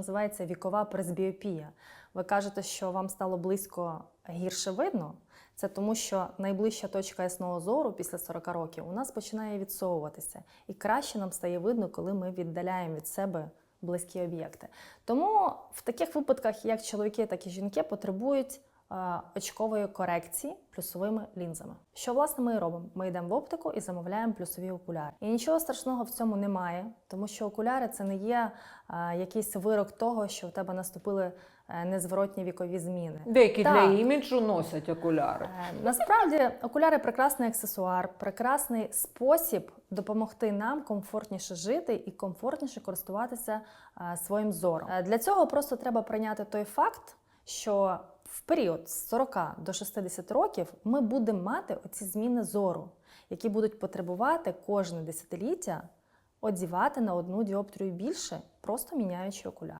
Називається вікова пресбіопія. Ви кажете, що вам стало близько гірше видно. Це тому, що найближча точка ясного зору після 40 років у нас починає відсовуватися, і краще нам стає видно, коли ми віддаляємо від себе близькі об'єкти. Тому в таких випадках, як чоловіки, так і жінки, потребують очкової корекції плюсовими лінзами. Що власне ми і робимо? Ми йдемо в оптику і замовляємо плюсові окуляри. І нічого страшного в цьому немає, тому що окуляри це не є е, якийсь вирок того, що в тебе наступили е, незворотні вікові зміни. Деякі Так. для іміджу носять окуляри. Е, Насправді окуляри прекрасний аксесуар, прекрасний спосіб допомогти нам комфортніше жити і комфортніше користуватися е, своїм зором. Е, Для цього просто треба прийняти той факт, що в період з 40 до 60 років ми будемо мати оці зміни зору, які будуть потребувати кожне десятиліття одівати на одну діоптрію більше, просто міняючи окуляр.